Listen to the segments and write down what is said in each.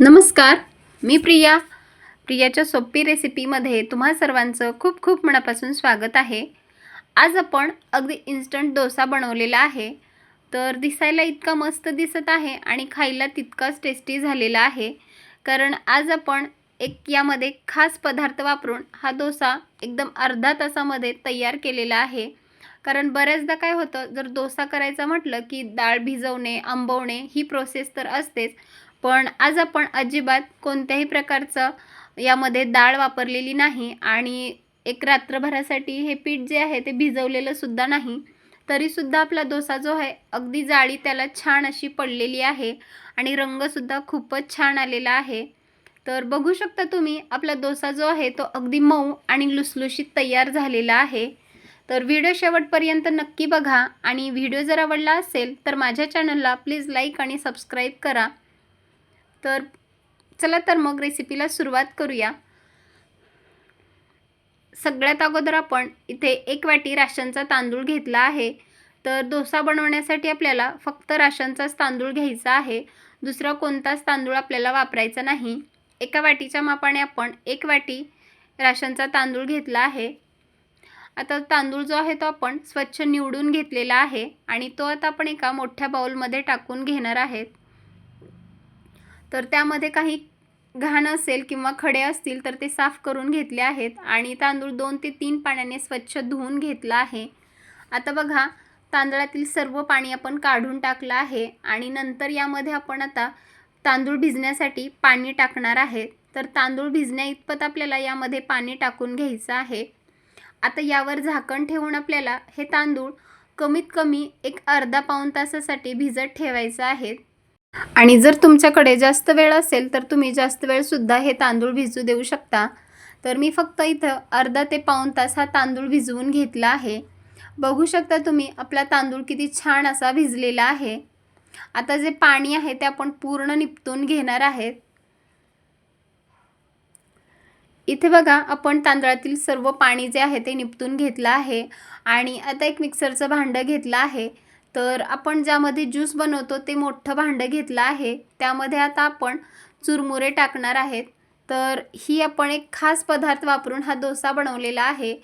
नमस्कार मी प्रिया. प्रियाच्या सोपी रेसिपीमध्ये तुम्हा सर्वांचं खूप खूप मनापासून स्वागत आहे. आज आपण अगदी इन्स्टंट डोसा बनवलेला आहे. तर दिसायला इतका मस्त दिसत आहे आणि खायला तितकाच टेस्टी झालेला आहे. कारण आज आपण एक यामध्ये खास पदार्थ वापरून हा डोसा एकदम अर्धा तासामध्ये तयार केलेला आहे. कारण बऱ्याचदा काय होतं जर डोसा करायचा म्हटलं की डाळ भिजवणे आंबवणे ही प्रोसेस तर असतेच. पण आज आपण अजिबात कोणत्याही प्रकारचं यामध्ये डाळ वापरलेली नाही आणि एक रात्रभरासाठी हे पीठ जे आहे ते भिजवलेलं सुद्धा नाही तरीसुद्धा आपला डोसा जो आहे अगदी जाळी त्याला छान अशी पडलेली आहे आणि रंगसुद्धा खूपच छान आलेला आहे. तर बघू शकता तुम्ही आपला डोसा जो आहे तो अगदी मऊ आणि लुसलुशीत तयार झालेला आहे. तर व्हिडिओ शेवटपर्यंत नक्की बघा आणि व्हिडिओ जर आवडला असेल तर माझ्या चॅनलला प्लीज लाईक आणि सबस्क्राईब करा. तर चला तर मग रेसिपीला सुरुवात करूया. सगळ्यात अगोदर आपण इथे एक वाटी राशनचा तांदूळ घेतला आहे. तर डोसा बनवण्यासाठी आपल्याला फक्त राशनचाच तांदूळ घ्यायचा आहे. दुसरा कोणताच तांदूळ आपल्याला वापरायचा नाही. एका वाटीच्या मापाने आपण एक वाटी राशनचा तांदूळ घेतला आहे. आता तांदूळ जो आहे तो आपण स्वच्छ निवडून घेतलेला आहे आणि तो आता आपण एका मोठ्या बाऊलमध्ये टाकून घेणार आहेत. तर त्यामध्ये काही घाण असेल किंवा खडे असतील तर ते साफ करून घेतले आहेत आणि तांदूळ दोन ते तीन पाण्याने स्वच्छ धुवून घेतला आहे. आता बघा तांदळातील सर्व पाणी आपण काढून टाकलं आहे आणि नंतर यामध्ये आपण आता तांदूळ भिजण्यासाठी पाणी टाकणार आहे. तर तांदूळ भिजण्या इतपत आपल्याला यामध्ये पाणी टाकून घ्यायचं आहे. आता यावर झाकण ठेवून आपल्याला हे तांदूळ कमीत कमी एक अर्धा पाऊण तासासाठी भिजत ठेवायचं आहे. आणि जर तुमच्याकडे जास्त वेळ असेल तर तुम्ही जास्त वेळसुद्धा हे तांदूळ भिजू देऊ शकता. तर मी फक्त इथं अर्धा ते पाऊण तास हा तांदूळ भिजवून घेतला आहे. बघू शकता तुम्ही आपला तांदूळ किती छान असा भिजलेला आहे. आता जे पाणी आहे ते आपण पूर्ण निपटून घेणार आहेत. इथे बघा आपण तांदळातील सर्व पाणी जे आहे ते निपटून घेतलं आहे. आणि आता एक मिक्सरचं भांडं घेतलं आहे. तर आपण ज्यामध्ये ज्यूस बनवतो ते मोठं भांडं घेतलं आहे त्यामध्ये आता आपण चुरमुरे टाकणार आहेत. तर ही आपण एक खास पदार्थ वापरून हा डोसा बनवलेला आहे.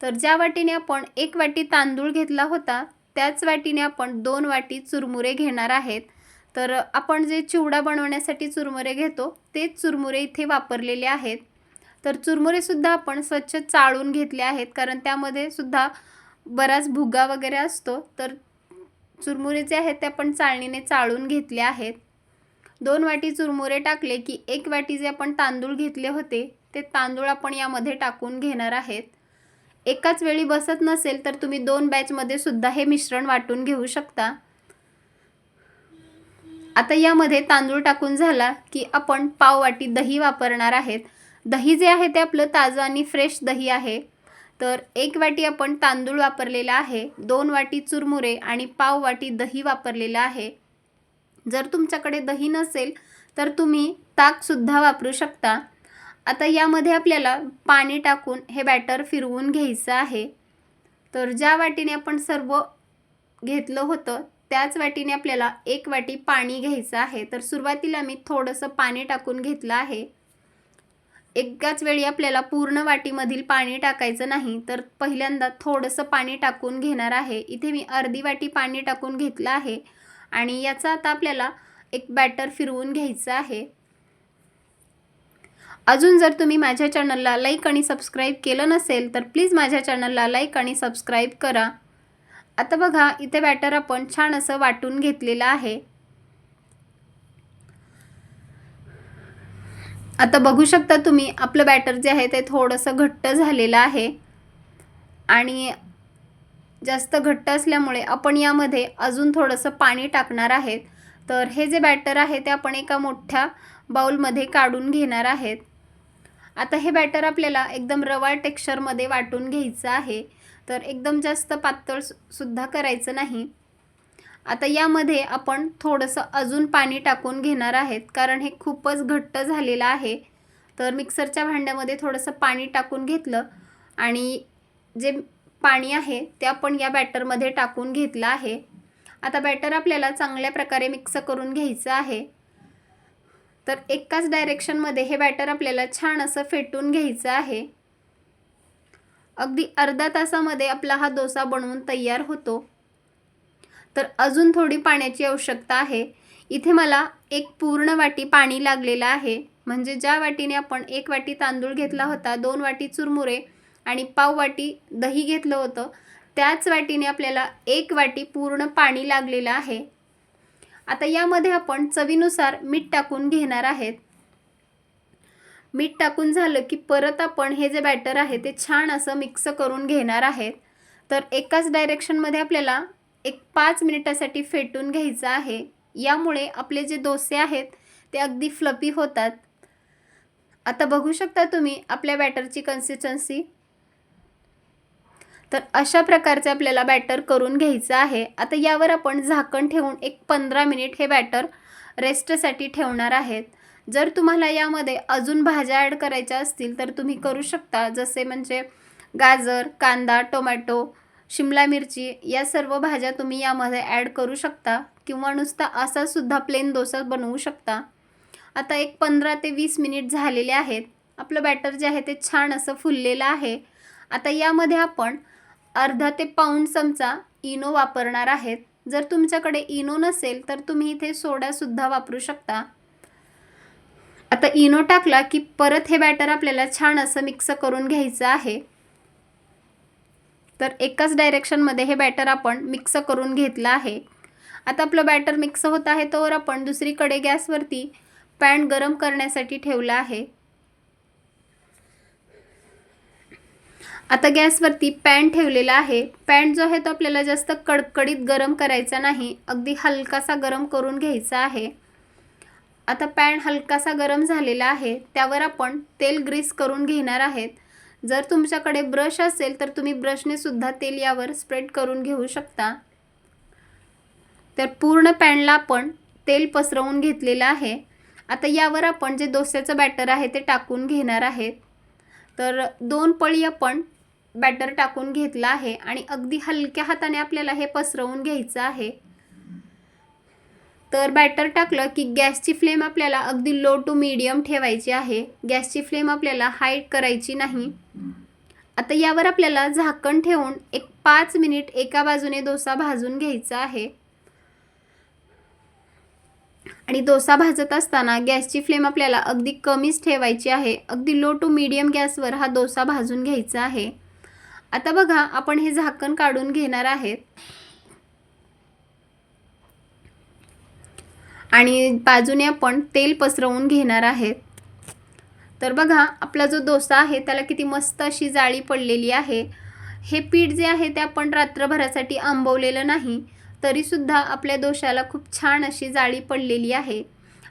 तर ज्या वाटीने आपण एक वाटी तांदूळ घेतला होता त्याच वाटीने आपण दोन वाटी चुरमुरे घेणार आहेत. तर आपण जे चिवडा बनवण्यासाठी चुरमुरे घेतो तेच चुरमुरे इथे वापरलेले आहेत. तर चुरमुरेसुद्धा आपण स्वच्छ चाळून घेतले आहेत कारण त्यामध्ये सुद्धा बराच भुगा वगैरे असतो. तर चुरमुरे जे आहेत ते आपण चाळणीने चाळून घेतले आहेत. दोन वाटी चुरमुरे टाकले की एक वाटी जे आपण तांदूळ घेतले होते ते तांदूळ आपण यामध्ये टाकून घेणार आहेत. एकाच वेळी बसत नसेल तर तुम्ही दोन बॅचमध्ये सुद्धा हे मिश्रण वाटून घेऊ शकता. आता यामध्ये तांदूळ टाकून झाला की आपण पाव वाटी दही वापरणार आहेत. दही जे आहे ते आपलं ताजं आणि फ्रेश दही आहे. तर एक वाटी आपण तांदूळ वापरलेला आहे दोन वाटी चुरमुरे आणि पाव वाटी दही वापरलेलं आहे. जर तुमच्याकडे दही नसेल तर तुम्ही ताकसुद्धा वापरू शकता. आता यामध्ये आपल्याला पाणी टाकून हे बॅटर फिरवून घ्यायचं आहे. तर ज्या वाटीने आपण सर्व घेतलं होतं त्याच वाटीने आपल्याला एक वाटी पाणी घ्यायचं आहे. तर सुरुवातीला मी थोडंसं पाणी टाकून घेतलं आहे. एकाच वेळी आपल्याला पूर्ण वाटीमधील पाणी टाकायचं नाही तर पहिल्यांदा थोडंसं पाणी टाकून घेणार आहे. इथे मी अर्धी वाटी पाणी टाकून घेतलं आहे आणि याचा आता आपल्याला एक बॅटर फिरवून घ्यायचं आहे. अजून जर तुम्ही माझ्या चॅनलला लाईक आणि सबस्क्राईब केलं नसेल तर प्लीज माझ्या चॅनलला लाईक आणि सबस्क्राईब करा. आता बघा इथे बॅटर आपण छान असं वाटून घेतलेलं आहे. आता बघू शकता तुम्ही आपलं बॅटर जे आहे ते थोडंसं घट्ट झालेलं आहे. आणि जास्त घट्ट असल्यामुळे आपण यामध्ये अजून थोडंसं पाणी टाकणार आहेत. तर हे जे बॅटर आहे ते आपण एका मोठ्या बाऊलमध्ये काढून घेणार आहेत. आता हे बॅटर आपल्याला एकदम रवा टेक्स्चरमध्ये वाटून घ्यायचं आहे. तर एकदम जास्त पातळ सुद्धा करायचं नाही. आता यामध्ये आपण थोडंसं अजून पाणी टाकून घेणार आहेत कारण हे खूपच घट्ट झालेलं आहे. तर मिक्सरच्या भांड्यामध्ये थोडंसं पाणी टाकून घेतलं आणि जे पाणी आहे ते आपण या बॅटरमध्ये टाकून घेतलं आहे. आता बॅटर आपल्याला चांगल्या प्रकारे मिक्स करून घ्यायचं आहे. तर एकाच डायरेक्शनमध्ये हे बॅटर आपल्याला छान असं फेटून घ्यायचं आहे. अगदी अर्धा तासामध्ये आपला हा डोसा बनवून तयार होतो. तर अजून थोडी पाण्याची आवश्यकता आहे. इथे मला एक पूर्ण वाटी पाणी लागलेलं आहे. म्हणजे ज्या वाटीने आपण एक वाटी तांदूळ घेतला होता दोन वाटी चुरमुरे आणि पाव वाटी दही घेतलं होतं त्याच वाटीने आपल्याला एक वाटी पूर्ण पाणी लागलेलं आहे. आता यामध्ये आपण चवीनुसार मीठ टाकून घेणार आहेत. मीठ टाकून झालं की परत आपण हे जे बॅटर आहे ते छान असं मिक्स करून घेणार आहेत. तर एकाच डायरेक्शनमध्ये आपल्याला एक पाच मिनिटासाठी फेटून घ्यायचं आहे. यामुळे आपले जे डोसे आहेत ते अगदी फ्लपी होतात. आता बघू शकता तुम्ही आपल्या बॅटरची कन्सिस्टन्सी तर अशा प्रकारचे आपल्याला बॅटर करून घ्यायचं आहे. आता यावर आपण झाकण ठेवून एक पंधरा मिनिट हे बॅटर रेस्टसाठी ठेवणार आहेत. जर तुम्हाला यामध्ये अजून भाज्या ॲड करायच्या असतील तर तुम्ही करू शकता. जसे म्हणजे गाजर कांदा टोमॅटो शिमला मिरची या सर्व भाज्या तुम्ही यामध्ये ॲड करू शकता किंवा नुसता असासुद्धा प्लेन डोसा बनवू शकता. आता एक पंधरा ते वीस मिनिट झालेले आहेत. आपलं बॅटर जे आहे ते छान असं फुललेलं आहे. आता यामध्ये आपण अर्धा ते पाऊण चमचा इनो वापरणार आहेत. जर तुमच्याकडे इनो नसेल तर तुम्ही इथे सोडासुद्धा वापरू शकता. आता इनो टाकला की परत हे बॅटर आपल्याला छान असं मिक्स करून घ्यायचं आहे. तर एकाच डायरेक्शनमध्ये हे बॅटर आपण मिक्स करून घेतलं आहे. आता आपलं बॅटर मिक्स होत आहे तोवर आपण दुसरीकडे गॅसवरती पॅन गरम करण्यासाठी ठेवला आहे. आता गॅसवरती पॅन ठेवलेला आहे. पॅन जो आहे तो आपल्याला जास्त कडकडीत गरम करायचा नाही अगदी हलकासा गरम करून घ्यायचा आहे. आता पॅन हलकासा गरम झालेला आहे त्यावर आपण तेल ग्रीस करून घेणार आहेत. जर तुमच्याकडे ब्रश असेल तर तुम्ही ब्रशने सुद्धा तेल यावर स्प्रेड करून घेऊ शकता. तर पूर्ण पॅनला आपण तेल पसरवून घेतलेलं आहे. आता यावर आपण जे डोस्याचं बॅटर आहे ते टाकून घेणार आहेत तर दोन पळी आपण बॅटर टाकून घेतलं आहे आणि अगदी हलक्या हाताने आपल्याला हे पसरवून घ्यायचं आहे. तर बॅटर टाकलं की गॅसची फ्लेम आपल्याला अगदी लो टू मीडियम ठेवायची आहे. गॅसची फ्लेम आपल्याला हाय करायची नाही. आता यावर आपल्याला झाकण ठेवून एक पाच मिनिट एका बाजूने डोसा भाजून घ्यायचा आहे. आणि डोसा भाजत असताना गॅसची फ्लेम आपल्याला अगदी कमीच ठेवायची आहे. अगदी लो टू मीडियम गॅसवर हा डोसा भाजून घ्यायचा आहे. आता बघा आपण हे झाकण काढून घेणार आहेत. आणि बाजूने आपण तेल पसरवून घेणार आहेत तर बघा आपला जो डोसा आहे त्याला किती मस्त अशी जाळी पडलेली आहे. हे पीठ जे आहे ते आपण रात्रभरासाठी आंबवलेलं नाही तरीसुद्धा आपल्या डोशाला खूप छान अशी जाळी पडलेली आहे.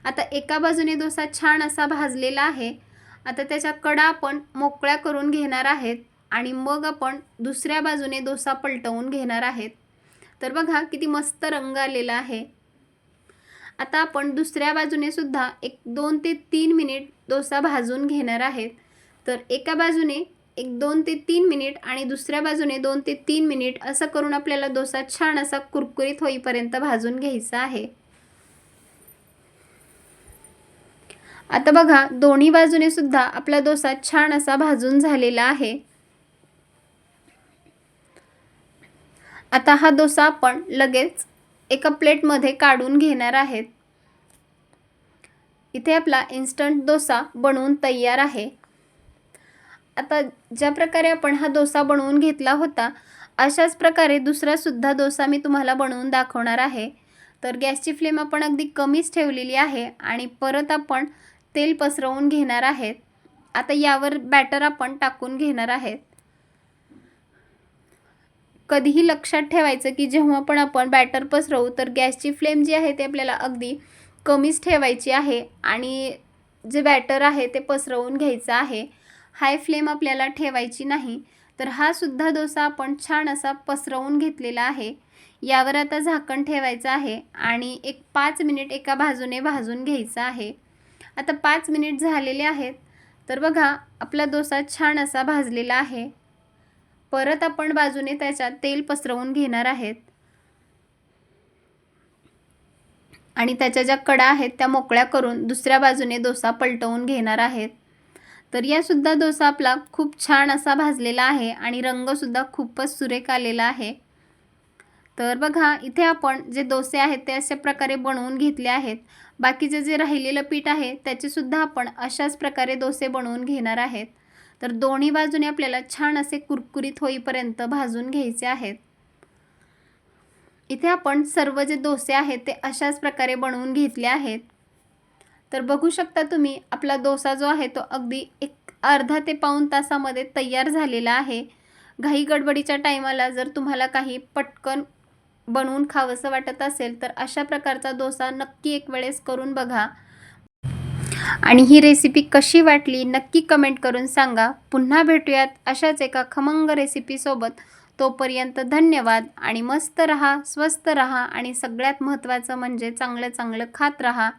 आता एका बाजूने डोसा छान असा भाजलेला आहे. आता त्याच्या कडा आपण मोकळ्या करून घेणार आहेत आणि मग आपण दुसऱ्या बाजूने डोसा पलटवून घेणार आहेत. तर बघा किती मस्त रंग आलेला आहे. आता आपण दुसऱ्या बाजूने सुद्धा एक दोन ते तीन मिनिट डोसा भाजून घेणार आहेत. तर एका बाजूने एक दोन ते तीन मिनिट आणि दुसऱ्या बाजूने दोन ते तीन मिनिट असं करून आपल्याला डोसा छान असा कुरकुरीत होईपर्यंत भाजून घ्यायचा आहे. आता बघा दोन्ही बाजूने सुद्धा आपला डोसा छान असा भाजून झालेला आहे. आता हा डोसा आपण लगेच एका प्लेटमध्ये काढून घेणार आहेत. इथे आपला इन्स्टंट डोसा बनवून तयार आहे. आता ज्या प्रकारे आपण हा डोसा बनवून घेतला होता अशाच प्रकारे दुसरासुद्धा डोसा मी तुम्हाला बनवून दाखवणार आहे. तर गॅसची फ्लेम आपण अगदी कमीच ठेवलेली आहे आणि परत आपण तेल पसरवून घेणार आहेत. आता यावर बॅटर आपण टाकून घेणार आहेत. कधीही लक्षात ठेवायचं की जेव्हा पण आपण बॅटर पसरवू तर गॅसची फ्लेम जी आहे ते आपल्याला अगदी कमीच ठेवायची आहे आणि जे बॅटर आहे ते पसरवून घ्यायचं आहे. हाय फ्लेम आपल्याला ठेवायची नाही तर हा सुद्धा डोसा आपण छान असा पसरवून घेतलेला आहे. यावर आता झाकण ठेवायचं आहे आणि एक पाच मिनिट एका बाजूने भाजून घ्यायचं आहे. आता पाच मिनिट झालेले आहेत तर बघा आपला डोसा छान असा भाजलेला आहे. परत आपण बाजूने त्याच्यात तेल पसरवून घेणार आहेत. आणि त्याच्या ज्या कडा आहेत त्या मोकळ्या करून दुसऱ्या बाजूने डोसा पलटवून घेणार आहेत. तर यासुद्धा डोसा आपला खूप छान असा भाजलेला आहे आणि रंगसुद्धा खूपच सुरेख आलेला आहे. तर बघा इथे आपण जे डोसे आहेत ते अशा प्रकारे बनवून घेतले आहेत. बाकीचे जे राहिलेलं पीठ आहे त्याचेसुद्धा आपण अशाच प्रकारे डोसे बनवून घेणार आहेत. तर दोन्ही बाजूने आपल्याला छान असे कुरकुरीत होईपर्यंत भाजून घ्यायचे आहेत. इथे आपण सर्व जे डोसे आहेत ते अशाच प्रकारे बनवून घेतले आहेत. तर बघू शकता तुम्ही आपला डोसा जो आहे तो अगदी एक अर्धा ते पाऊण तासामध्ये तयार झालेला आहे. घाई गडबडीच्या टायमाला जर तुम्हाला काही पटकन बनवून खावंसं वाटत असेल तर अशा प्रकारचा डोसा नक्की एक वेळेस करून बघा. आणि ही रेसिपी कशी वाटली नक्की कमेंट करून सांगा. पुन्हा भेटूयात अशाच एका खमंग रेसिपीसोबत तोपर्यंत धन्यवाद आणि मस्त रहा स्वस्त रहा आणि सगळ्यात महत्त्वाचं म्हणजे चांगलं चांगलं खात रहा.